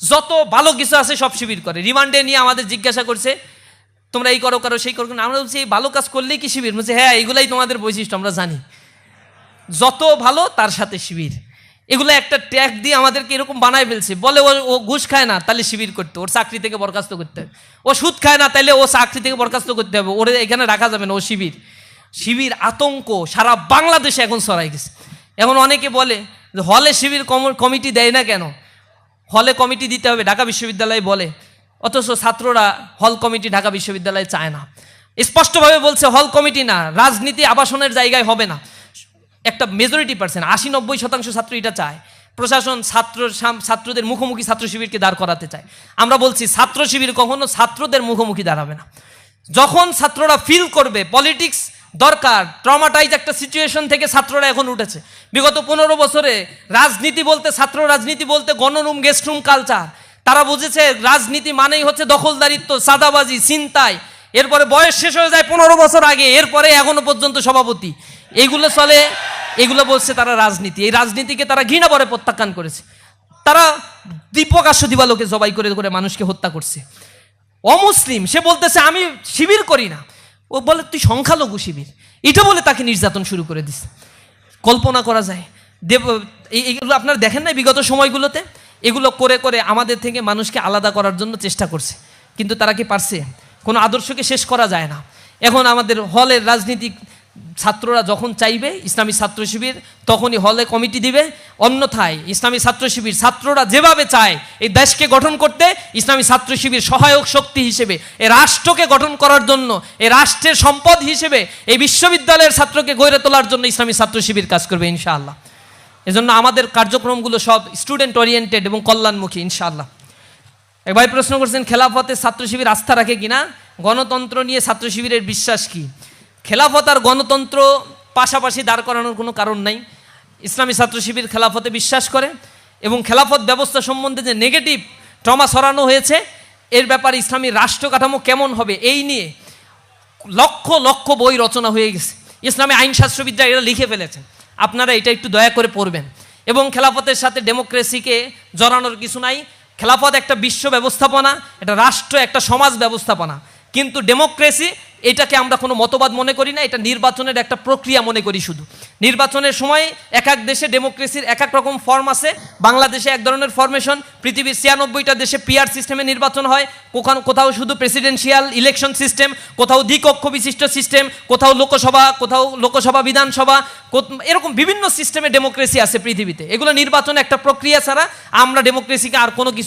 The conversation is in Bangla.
যত ভালো কিছু আছে সব শিবির করে। রিমান্ডে নিয়ে আমাদের জিজ্ঞাসা করছে, তোমরা এই করো করো, সেই করো। আমরা বলছি, এই ভালো কাজ করলেই কি শিবির? বলছে হ্যাঁ এগুলাই তোমাদের বৈশিষ্ট্য, আমরা জানি। যত ভালো, তার সাথে শিবির। এগুলো একটা ট্যাগ দিয়ে আমাদেরকে এরকম বানায় ফেলছে। বলে ও ও ঘুষ খায় না, তাহলে শিবির করতে ওর চাকরি থেকে বরখাস্ত করতে হবে। ও সুদ খায় না, তাহলে ও চাকরি থেকে বরখাস্ত করতে হবে। ওরে, এখানে রাখা যাবে না, ও শিবির। শিবির আতঙ্ক, সারা বাংলাদেশে এখন ছড়াই গেছে। এখন অনেকে বলে, হলে শিবির কমিটি দেয় না কেন? হলে কমিটি দিতে হবে, ঢাকা বিশ্ববিদ্যালয় বলে। অথচ ছাত্ররা হল কমিটি ঢাকা বিশ্ববিদ্যালয়ে চায় না। স্পষ্টভাবে বলছে হল কমিটি না, রাজনীতি আবাসনের জায়গায় হবে না। একটা মেজরিটি পার্সেন্ট আশি নব্বই শতাংশ ছাত্র এটা চায়। প্রশাসন ছাত্র ছাত্রদের মুখোমুখি ছাত্র শিবিরকে দাঁড় করাতে চায়। আমরা বলছি ছাত্র শিবির কখনো ছাত্রদের মুখোমুখি দাঁড়াবে না। যখন ছাত্ররা ফিল করবে পলিটিক্স দরকার ট্রমাটাইজ একটা সিচুয়েশন থেকে ছাত্ররা এখন উঠেছে। বিগত পনেরো বছরে রাজনীতি বলতে, ছাত্র রাজনীতি বলতে গণরুম গেস্ট রুম কালচার তারা বুঝেছে রাজনীতি মানেই হচ্ছে দখলদারিত্ব, সাদাবাজি চিন্তায় এরপরে বয়স শেষ হয়ে যায় পনেরো বছর আগে, এরপরে এখনও পর্যন্ত সভাপতি। এইগুলো চলে, এগুলো বলছে তারা রাজনীতি। এই রাজনীতিকে তারা ঘৃণা পরে প্রত্যাখ্যান করেছে। তারা দীপকাশ্য দিবালোকে জবাই করে করে মানুষকে হত্যা করছে। অমুসলিম, সে বলতেছে, আমি শিবির করি না। ও বলে, তুই সংখ্যালঘু শিবির। এটা বলে তাকে নির্যাতন শুরু করে দিস কল্পনা করা যায়, দেব এইগুলো আপনারা দেখেন না বিগত সময়গুলোতে? এগুলো করে করে আমাদের থেকে মানুষকে আলাদা করার জন্য চেষ্টা করছে। কিন্তু তারা কি পারছে? কোনো আদর্শকে শেষ করা যায় না। এখন আমাদের হলের রাজনীতিক ছাত্ররা যখন চাইবে ইসলামী ছাত্র শিবির, তখনই হলে কমিটি দিবে। অন্যথায় ইসলামী ছাত্র শিবির ছাত্ররা যেভাবে চায় এই দেশকে গঠন করতে, ইসলামী ছাত্র শিবির সহায়ক শক্তি হিসেবে এই রাষ্ট্রকে গঠন করার জন্য এই রাষ্ট্রের সম্পদ হিসেবে, এই বিশ্ববিদ্যালয়ের ছাত্রকে গড়ে তোলার জন্য ইসলামী ছাত্র শিবির কাজ করবে ইনশাআল্লাহ। এজন্য আমাদের কার্যক্রমগুলো সব স্টুডেন্ট ওরিয়েন্টেড এবং কল্যাণমুখী ইনশাআল্লাহ। এক ভাই প্রশ্ন করছেন, খেলাফতে ছাত্র শিবির আস্থা রাখে কিনা? গণতন্ত্র নিয়ে ছাত্র শিবিরের বিশ্বাস কি? খেলাফত আর গণতন্ত্র পাশাপাশি দাঁড় করানোর কোনো কারণ নাই। ইসলামী ছাত্র শিবির খেলাফতে বিশ্বাস করে এবং খেলাফত ব্যবস্থা সম্বন্ধে যে নেগেটিভ ট্রমা সরানো হয়েছে, এর ব্যাপারে ইসলামী রাষ্ট্র কাঠামো কেমন হবে এই নিয়ে লক্ষ লক্ষ বই রচনা হয়ে গেছে। ইসলামী আইনশাস্ত্রবিদ্যা এরা লিখে ফেলেছেন। আপনারা এটা একটু দয়া করে পড়বেন। এবং খেলাফতের সাথে ডেমোক্রেসিকে জড়ানোর কিছু নাই। খেলাফত একটা বিশ্ব ব্যবস্থাপনা, এটা রাষ্ট্র একটা সমাজ ব্যবস্থাপনা। কিন্তু ডেমোক্রেসি এটাকে আমরা কোনো মতবাদ মনে করি না, এটা নির্বাচনের একটা প্রক্রিয়া মনে করি শুধু। নির্বাচনের সময় এক এক দেশে ডেমোক্রেসির এক এক রকম ফর্ম আছে। বাংলাদেশে এক ধরনের ফরমেশন পৃথিবীর ছিয়ানব্বইটা দেশে পিআর সিস্টেমে নির্বাচন হয়। কোথাও কোথাও শুধু প্রেসিডেন্সিয়াল ইলেকশন সিস্টেম কোথাও দ্বিকক্ষ বিশিষ্ট সিস্টেম কোথাও লোকসভা কোথাও লোকসভা বিধানসভা এরকম বিভিন্ন সিস্টেমে ডেমোক্রেসি আছে পৃথিবীতে। এগুলো নির্বাচন একটা প্রক্রিয়া ছাড়া আমরা ডেমোক্রেসিকে আর কোনো কিছু